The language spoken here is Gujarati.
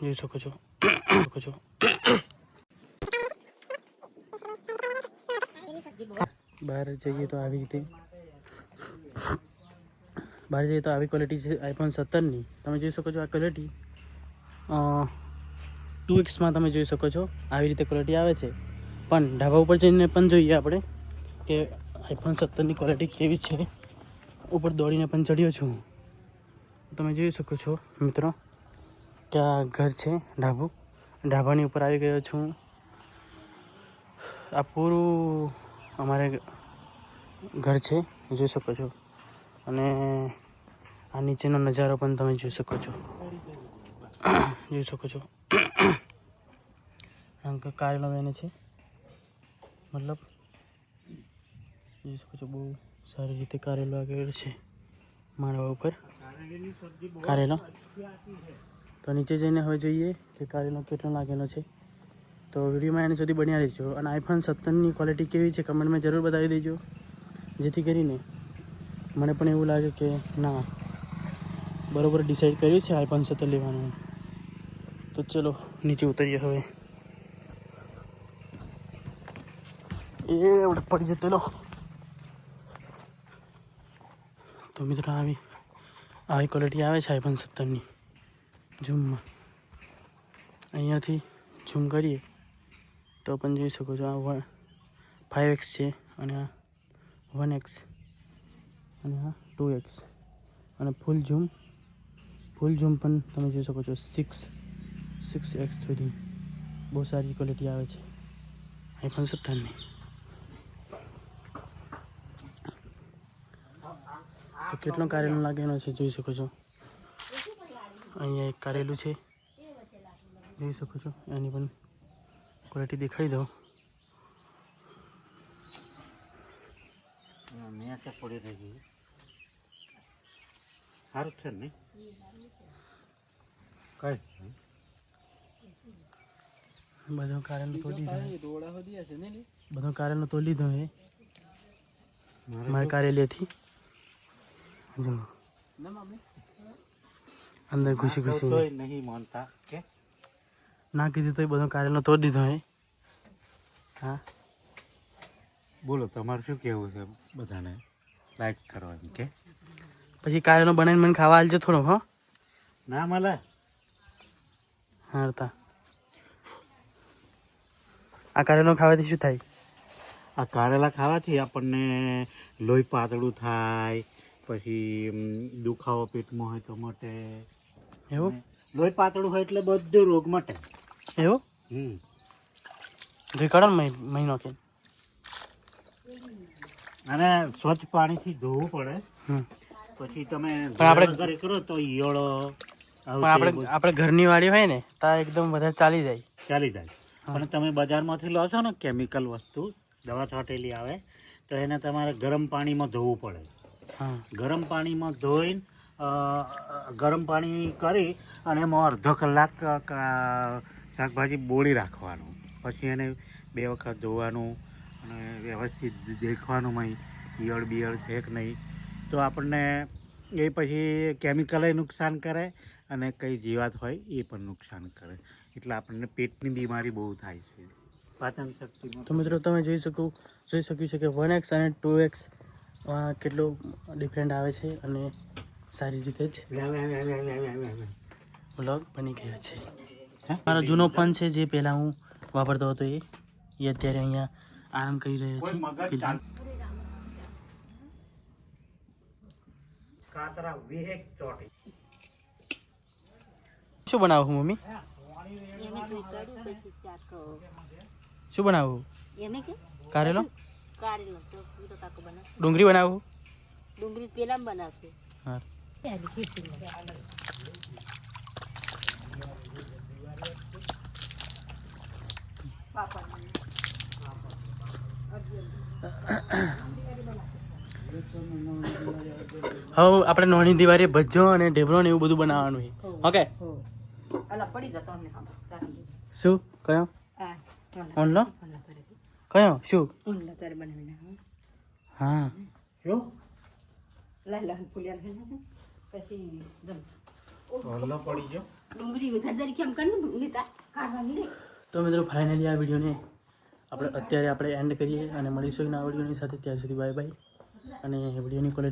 જોઈ શકો છો. શકો છો. બહાર જઈએ તો આવી રીતે. બહાર જઈએ તો આવી ક્વોલિટી છે આઈફોન સત્તરની. તમે જોઈ શકો છો આ ક્વોલિટી ટુ એક્સમાં તમે જોઈ શકો છો આવી રીતે ક્વોલિટી આવે છે. પણ ઢાબા ઉપર જઈને પણ જોઈએ આપણે કે આઈફોન સત્તરની ક્વોલિટી કેવી છે. ઉપર દોડીને પણ ચડ્યો છું. તમે જોઈ શકો છો, મિત્રો. આ ઘર છે, ઢાબુ. ઢાબાની ઉપર આવી ગયો છું. આ પૂરું અમારે ઘર છે, જોઈ શકો છો. અને આ નીચેનો નજારો પણ તમે જોઈ શકો છો. જોઈ શકો છો. અંક કારેલો વેને છે. મતલબ, જોઈ શકો છો, બહુ સારી રીતે કારેલો આગળ છે. માળવા ઉપર. કારેલો. તો નીચે જઈને હવે જોઈએ કે કાર્યનો કેટલો લાગેલો છે. તો વિડીયોમાં એને સુધી બન્યા રહેજો અને આઈફોન સત્તરની ક્વોલિટી કેવી છે કમેન્ટમાં જરૂર બતાવી દેજો. જેથી કરીને મને પણ એવું લાગે કે ના, બરાબર ડિસાઈડ કર્યું છે આઈફોન સત્તર લેવાનું. તો ચલો, નીચે ઉતરીએ હવે. એવડે પડી જતેલો તો મિત્રો આવી આવી ક્વોલિટી આવે છે આઈફોન સત્તરની. ઝૂમમાં. અહીંયાથી ઝૂમ કરીએ તો પણ જોઈ શકો છો આ વન ફાઇવ એક્સ છે અને આ વન એક્સ અને આ ટુ એક્સ અને ફૂલ ઝૂમ ફૂલ ઝૂમ પણ તમે જોઈ શકો છો સિક્સ સિક્સ એક્સ સુધી. બહુ સારી ક્વોલિટી આવે છે. આઈફોન સત્તરની તો કેટલો કાર્યનો લાગેલો છે જોઈ શકો છો? અહીંયા એક કારેલું છે. જોઈ શકો છો એની પણ ક્વોલિટી દેખાઈ દો. પડી રહી સારું છે ને? કઈ બધો કારેલું તો લીધો બધો કારેલું તો લીધો હે મારે કારેલીથી જો અંદર ખુશી ખુશી નહીં માનતા કે ના કીધું તો એ બધો કારેલો તોડી દીધો હે હા બોલો તમારું શું કહેવું છે બધાને લાઈક કરવાનું કે પછી કારેલો બનાવીને મને ખાવા આલજો થોડો હો ના મળે હારતા આ કારેલો ખાવાથી શું થાય આ કારેલા ખાવાથી આપણને લોહી પાતળું થાય પછી દુખાવો પેટમાં હોય તો મટે એવું? લોહી પાતળું હોય એટલે બધું રોગ મટે. એવું? હમ. જોઈ કાઢો ને મહિનો કે અને સ્વચ્છ પાણીથી ધોવું પડે. પછી તમે આપણે- કરો તો ઈયળો પણ આપણે આપણે ઘરની વાડી હોય ને તો એકદમ વધારે ચાલી જાય. ચાલી જાય. પણ તમે બજારમાંથી લો છો ને કેમિકલ વસ્તુ દવા છાંટેલી આવે તો એને તમારે ગરમ પાણીમાં ધોવું પડે. ગરમ પાણીમાં ધોઈને ગરમ પાણી કરી અને એમાં અડધો કલાક શાકભાજી બોળી રાખવાનું. પછી એને બે વખત ધોવાનું અને વ્યવસ્થિત દેખવાનું મય, ઈયળ બિયળ છે કે નહીં. તો આપણને એ પછી કેમિકલે નુકસાન કરે અને કઈ જીવાત હોય એ પણ નુકસાન કરે. એટલે આપણને પેટની બીમારી બહુ થાય છે. પાચન શક્તિ તો મિત્રો તમે જોઈ શકો, જોઈ શક્યું છે કે વન એક્સ અને ટુ એક્સ કેટલો ડિફરન્ટ આવે છે અને સારી રીતે જ વ્લોગ બની ગયો છે. મારો જૂનો ફોન છે જે પહેલાં હું વાપરતો હતો એ એ અત્યારે અહીંયા આરામ કરી રહ્યો છે. ચાલ કાતરા વિહેક ચોટી. શું બનાવું મમ્મી? પછી ચાખો શું બનાવું? એમે કારેલો? ડુંગળી બનાવું? ડુંગળી પેલા બનાવશે. હા હવે આપણે નોની દિવાળી ભજ્જો અને ઢેબરો ને એવું બધું બનાવવાનું છે. ઓકે શું? કયો? ઓનલો કયો? શું? હા. લાલ લાલ ફૂલિયા પછી જમ પડી ગયો. ડુંગળી વધારે જરી કેમ કરીને લીધા કાઢવાની નહીં તો મિત્રો ફાઇનલી આ વિડીયોને આપણે અત્યારે આપણે એન્ડ કરીએ અને મળીશું આ વિડીયોની સાથે. ત્યાં સુધી બાય બાય અને વિડીયોની ક્વોલિટી